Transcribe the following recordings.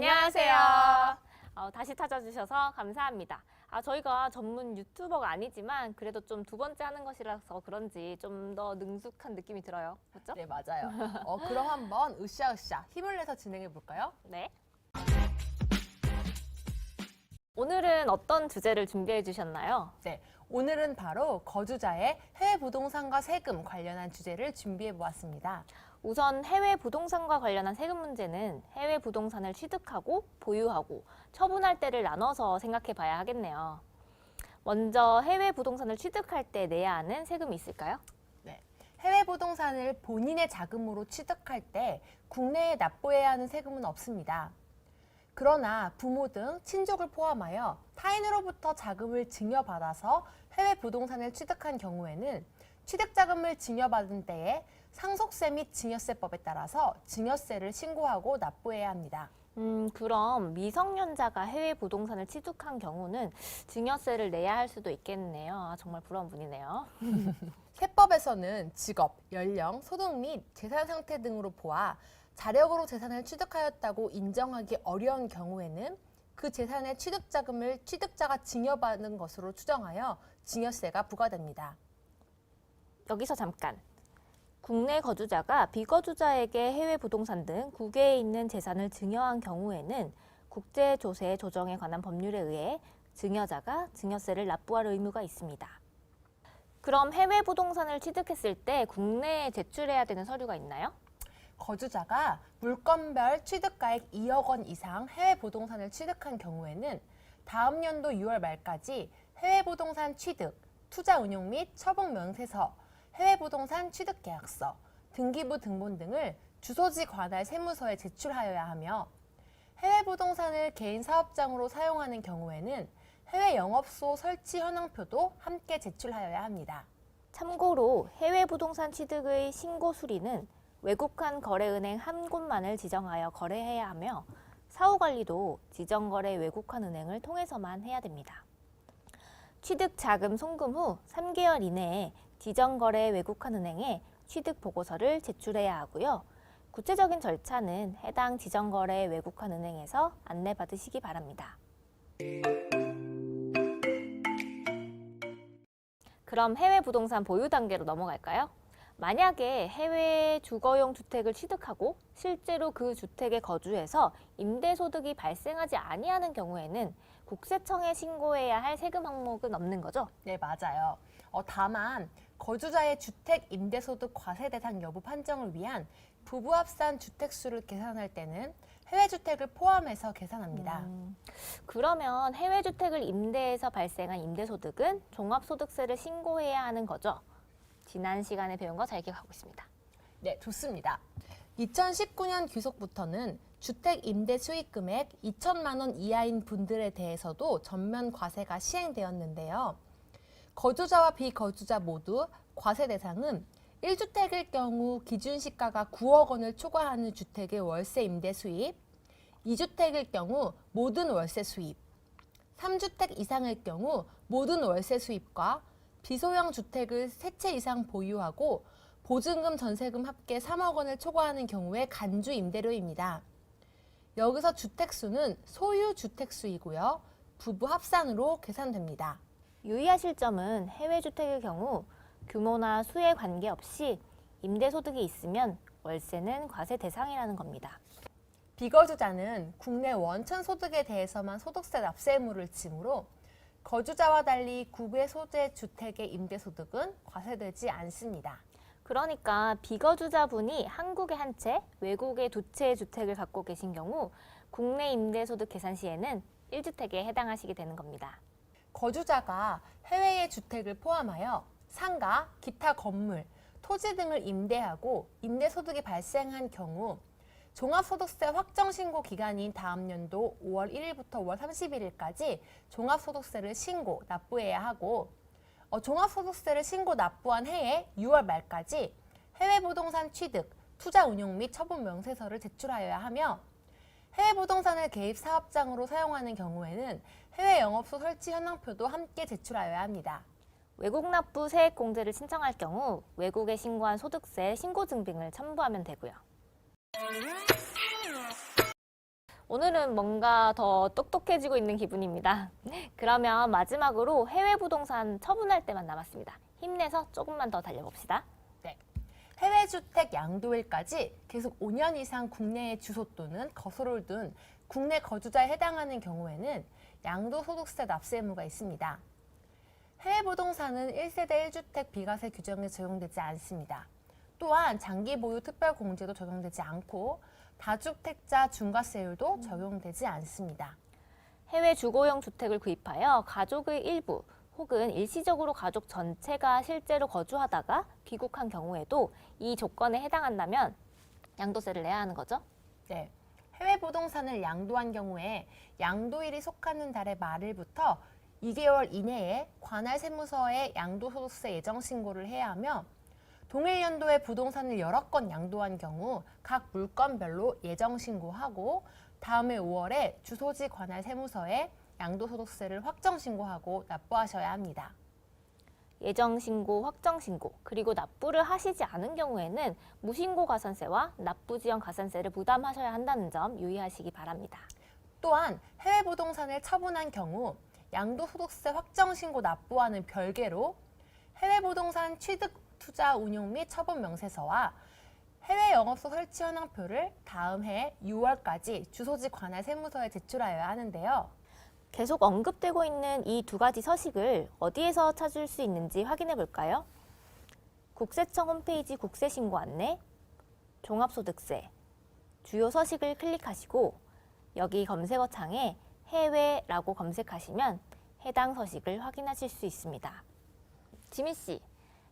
안녕하세요. 어, 다시 찾아주셔서 감사합니다. 아, 저희가 전문 유튜버가 아니지만 그래도 좀 두 번째 하는 것이라서 그런지 좀 더 능숙한 느낌이 들어요. 그렇죠? 네, 맞아요. 어, 그럼 한번 으쌰으쌰 힘을 내서 진행해 볼까요? 네. 오늘은 어떤 주제를 준비해 주셨나요? 네, 오늘은 바로 거주자의 해외 부동산과 세금 관련한 주제를 준비해 보았습니다. 우선 해외 부동산과 관련한 세금 문제는 해외 부동산을 취득하고 보유하고 처분할 때를 나눠서 생각해 봐야 하겠네요. 먼저 해외 부동산을 취득할 때 내야 하는 세금이 있을까요? 네, 해외 부동산을 본인의 자금으로 취득할 때 국내에 납부해야 하는 세금은 없습니다. 그러나 부모 등 친족을 포함하여 타인으로부터 자금을 증여받아서 해외 부동산을 취득한 경우에는 취득자금을 증여받은 때에 상속세 및 증여세법에 따라서 증여세를 신고하고 납부해야 합니다. 음, 그럼 미성년자가 해외 부동산을 취득한 경우는 증여세를 내야 할 수도 있겠네요. 아, 정말 부러운 분이네요. 세법에서는 직업, 연령, 소득 및 재산 상태 등으로 보아 자력으로 재산을 취득하였다고 인정하기 어려운 경우에는 그 재산의 취득 자금을 취득자가 증여받은 것으로 추정하여 증여세가 부과됩니다. 여기서 잠깐. 국내 거주자가 비거주자에게 해외 부동산 등 국외에 있는 재산을 증여한 경우에는 국제조세 조정에 관한 법률에 의해 증여자가 증여세를 납부할 의무가 있습니다. 그럼 해외 부동산을 취득했을 때 국내에 제출해야 되는 서류가 있나요? 거주자가 물건별 취득가액 2억 원 이상 해외 부동산을 취득한 경우에는 다음 연도 6월 말까지 해외 부동산 취득, 투자 운용 및 처분 명세서, 해외 부동산 취득 계약서, 등기부 등본 등을 주소지 관할 세무서에 제출하여야 하며 해외 부동산을 개인 사업장으로 사용하는 경우에는 해외 영업소 설치 현황표도 함께 제출하여야 합니다. 참고로 해외 부동산 취득의 신고 수리는 외국한 거래은행 한 곳만을 지정하여 거래해야 하며 사후 관리도 지정 거래 외국한 은행을 통해서만 해야 됩니다. 취득 자금 송금 후 3개월 이내에 지정 거래 외국한 은행에 취득 보고서를 제출해야 하고요. 구체적인 절차는 해당 지정 거래 외국한 은행에서 안내받으시기 바랍니다. 그럼 해외 부동산 보유 단계로 넘어갈까요? 만약에 해외 주거용 주택을 취득하고 실제로 그 주택에 거주해서 임대소득이 발생하지 아니하는 경우에는 국세청에 신고해야 할 세금 항목은 없는 거죠? 네, 맞아요. 어, 다만 거주자의 주택 임대소득 과세 대상 여부 판정을 위한 부부 합산 주택 수를 계산할 때는 해외 주택을 포함해서 계산합니다. 음, 그러면 해외 주택을 임대해서 발생한 임대소득은 종합소득세를 신고해야 하는 거죠? 지난 시간에 배운 거 잘 기억하고 있습니다. 네, 좋습니다. 2019년 귀속부터는 주택 임대 수익 금액 2천만 원 이하인 분들에 대해서도 전면 과세가 시행되었는데요. 거주자와 비거주자 모두 과세 대상은 1주택일 경우 기준 시가가 9억 원을 초과하는 주택의 월세 임대 수입, 2주택일 경우 모든 월세 수입, 3주택 이상일 경우 모든 월세 수입과 비소형 주택을 세 채 이상 보유하고 보증금, 전세금 합계 3억 원을 초과하는 경우의 간주 임대료입니다. 여기서 주택수는 소유 주택수이고요. 부부 합산으로 계산됩니다. 유의하실 점은 해외 주택의 경우 규모나 수에 관계없이 임대 소득이 있으면 월세는 과세 대상이라는 겁니다. 비거주자는 국내 원천 소득에 대해서만 소득세 납세 의무를 지므로 거주자와 달리 국외 소재 주택의 임대 소득은 과세되지 않습니다. 그러니까 비거주자분이 한국에 한 채, 외국에 두 채의 주택을 갖고 계신 경우 국내 임대소득 계산 시에는 1주택에 해당하시게 되는 겁니다. 거주자가 해외의 주택을 포함하여 상가, 기타 건물, 토지 등을 임대하고 임대소득이 발생한 경우 종합소득세 확정신고 기간인 다음 연도 5월 1일부터 5월 31일까지 종합소득세를 신고, 납부해야 하고 어, 종합소득세를 신고 납부한 해에 6월 말까지 해외 부동산 취득, 투자 운용 및 처분 명세서를 제출하여야 하며 해외 부동산을 개입 사업장으로 사용하는 경우에는 해외 영업소 설치 현황표도 함께 제출하여야 합니다. 외국 납부 세액 공제를 신청할 경우 외국에 신고한 소득세 신고 증빙을 첨부하면 되고요. 오늘은 뭔가 더 똑똑해지고 있는 기분입니다. 그러면 마지막으로 해외 부동산 처분할 때만 남았습니다. 힘내서 조금만 더 달려봅시다. 해외 주택 양도일까지 계속 5년 이상 국내에 주소 또는 거소를 둔 국내 거주자에 해당하는 경우에는 양도소득세 납세 의무가 있습니다. 해외 부동산은 1세대 1주택 비과세 규정에 적용되지 않습니다. 또한 장기 보유 특별 공제도 적용되지 않고 다주택자 중과세율도 적용되지 않습니다. 해외 주거용 주택을 구입하여 가족의 일부 혹은 일시적으로 가족 전체가 실제로 거주하다가 귀국한 경우에도 이 조건에 해당한다면 양도세를 내야 하는 거죠. 네. 해외 부동산을 양도한 경우에 양도일이 속하는 달의 말일부터 2개월 이내에 관할 세무서에 양도소득세 예정 신고를 해야 하며 동일 연도에 부동산을 여러 건 양도한 경우 각 물건별로 예정 신고하고 다음해 5월에 주소지 관할 세무서에 양도소득세를 확정 신고하고 납부하셔야 합니다. 예정 신고, 확정 신고, 그리고 납부를 하시지 않은 경우에는 무신고 가산세와 납부 지연 가산세를 부담하셔야 한다는 점 유의하시기 바랍니다. 또한 해외 부동산을 처분한 경우 양도소득세 확정 신고 납부와는 별개로 해외 부동산 취득 투자 운용 및 처분 명세서와 해외 영업소 설치 현황표를 다음 해 6월까지 주소지 관할 세무서에 제출하여야 하는데요. 계속 언급되고 있는 이 두 가지 서식을 어디에서 찾을 수 있는지 확인해 볼까요? 국세청 홈페이지 국세신고 안내, 종합소득세, 주요 서식을 클릭하시고 여기 검색어 창에 해외라고 검색하시면 해당 서식을 확인하실 수 있습니다. 지미 씨,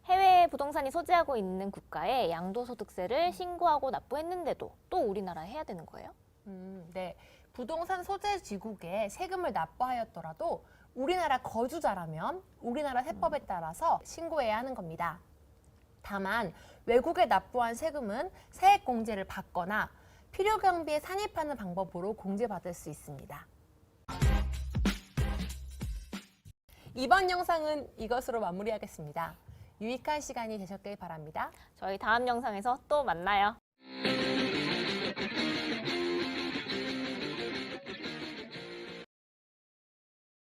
해외 부동산이 소재하고 있는 국가에 양도소득세를 신고하고 납부했는데도 또 우리나라 해야 되는 거예요? 음, 네. 부동산 소재 지국에 세금을 납부하였더라도 우리나라 거주자라면 우리나라 세법에 따라서 신고해야 하는 겁니다. 다만 외국에 납부한 세금은 세액 공제를 받거나 필요 경비에 산입하는 방법으로 공제받을 수 있습니다. 이번 영상은 이것으로 마무리하겠습니다. 유익한 시간이 되셨길 바랍니다. 저희 다음 영상에서 또 만나요.